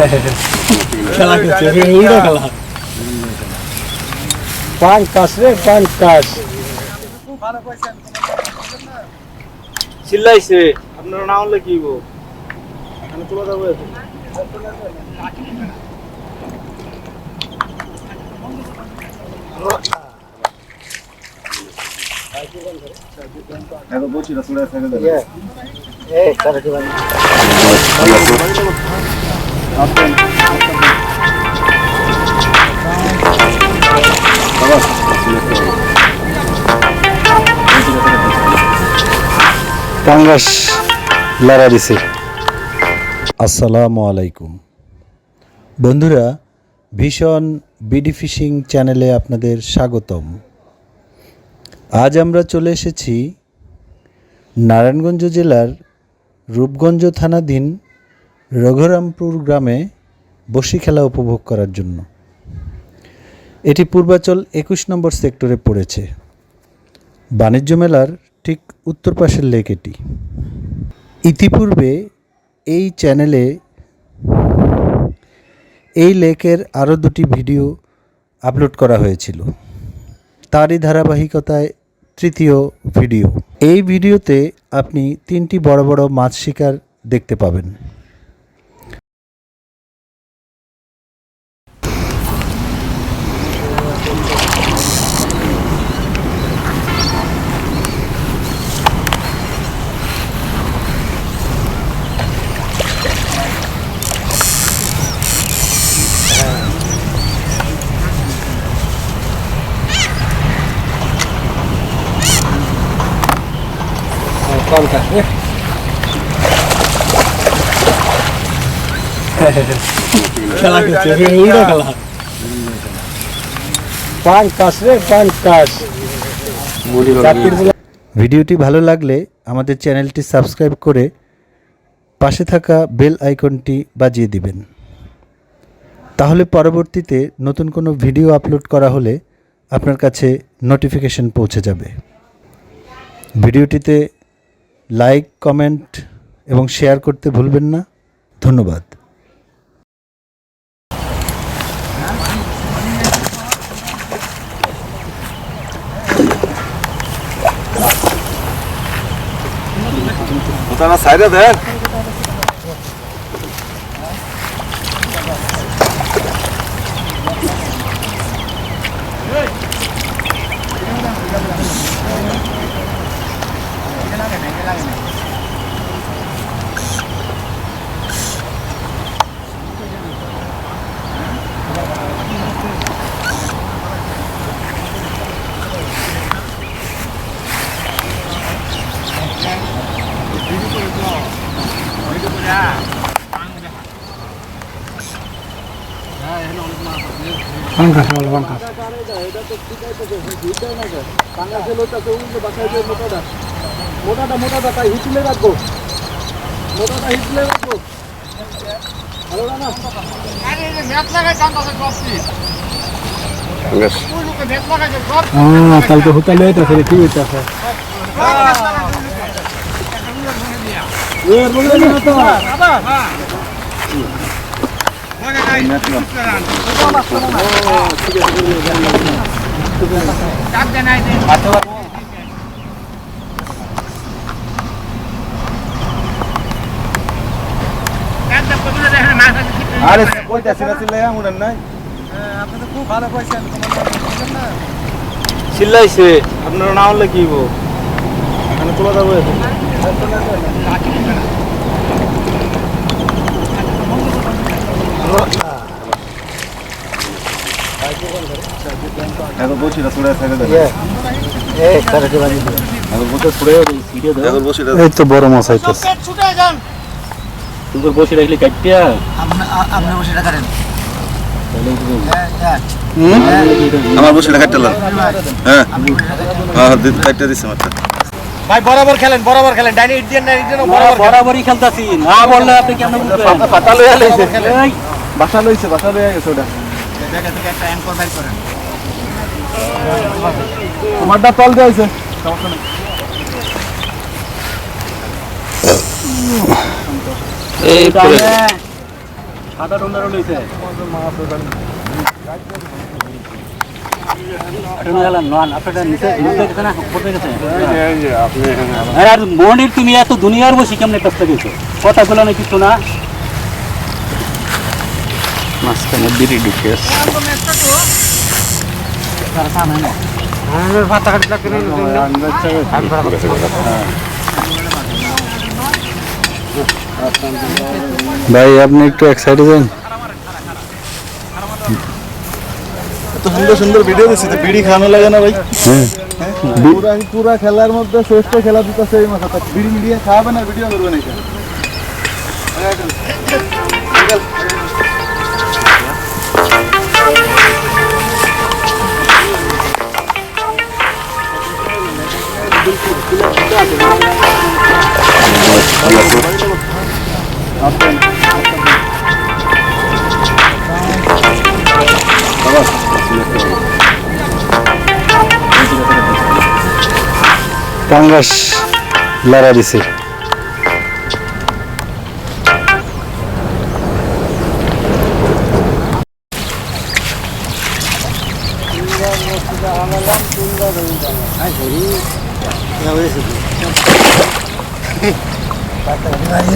খেলা করছে উল্টো খেলা। পান কাশ রে পান কাশ চিল্লাইছে আপনারা না হলে কি আমি যাব পাঙ্গাস লড়া দিছে। আসসালামু আলাইকুম। বন্ধুরা, ভীষণ বিডি ফিশিং চ্যানেলে আপনাদের স্বাগতম। আজ আমরা চলে এসেছি নারায়ণগঞ্জ জেলার রূপগঞ্জ থানাধীন রঘুরামপুর গ্রামে বসি খেলা উপভোগ করার জন্য। এটি পূর্বাচল একুশ নম্বর সেক্টরে পড়েছে। বাণিজ্য মেলার ঠিক উত্তর পাশের লেক এটি। ইতিপূর্বে এই চ্যানেলে এই লেকের আরও দুটি ভিডিও আপলোড করা হয়েছিল। তারই ধারাবাহিকতায় তৃতীয় ভিডিও। এই ভিডিওতে আপনি তিনটি বড় বড় মাছ শিকার দেখতে পাবেন। কাশ রে খেলা করছে উল্টো খেলা। পান কাশ রে পান ভিডিওটি ভালো লাগলে আমাদের চ্যানেলটি সাবস্ক্রাইব করে পাশে থাকা বেল আইকনটি বাজিয়ে দিবেন। তাহলে পরবর্তীতে নতুন কোনো ভিডিও আপলোড করা হলে আপনার কাছে নোটিফিকেশন পৌঁছে যাবে। ভিডিওটিতে লাইক কমেন্ট এবং শেয়ার করতে ভুলবেন না। ধন্যবাদ। কাশ বলে পান কাশ মোটাটা মোটাটা তাই হিটলে রাখব মোটাটা হিটলে রাখব ভালো না হ্যাঁ হোটেলে কি হইতেছে আরে ছিল ছিল এমন নাই চিল্লাইছে আপনারা না হলে কি গো আমি তোলা যাব এখন বসি না ছুড়ে সাইডে দেন এখন বসে ছুড়ে এখন বসি না এই তো বড় মাছ আইতেছে। তুই বসে রাখলে কাটিয়া। আমার বসিটা কাটতে হ্যাঁ। হ্যাঁ কাটতে দিছে মাত্র। ভাই বরাবর খেলেন বরাবর খেলেন। ডাইনি ইডিয়ান না ইডিয়ান বরাবর বরাবরই খেলতাছি। না বললে আপনি কেমন বুঝবেন পাতা লইয়া লইছে। বাসা লইছে বাসা লইয়া গেছে ওটা। তোমারটা তল দিয়েছে এই সাদা ডন্ডারও লইছে। আর মনির তুমি এত দুনিয়ার বসি কেমনে কাজটা গেছো? কথাগুলো না কিছু না। মাঝখানে বিড়ি ঢুকে ভাই আপনি একটু এক সাইডে যান। এত সুন্দর সুন্দর ভিডিও দিচ্ছি তো বিড়ি খাওয়ানো লাগে না ভাই? হ্যাঁ। পুরা পুরা খেলার মধ্যে শ্রেষ্ঠ খেলা দিতেছে এই মাথা বিড়ি মিডিয়া খাওয়াবে না ভিডিও করবে না এটা পাঙ্গাস লড়া দিছে Adiós.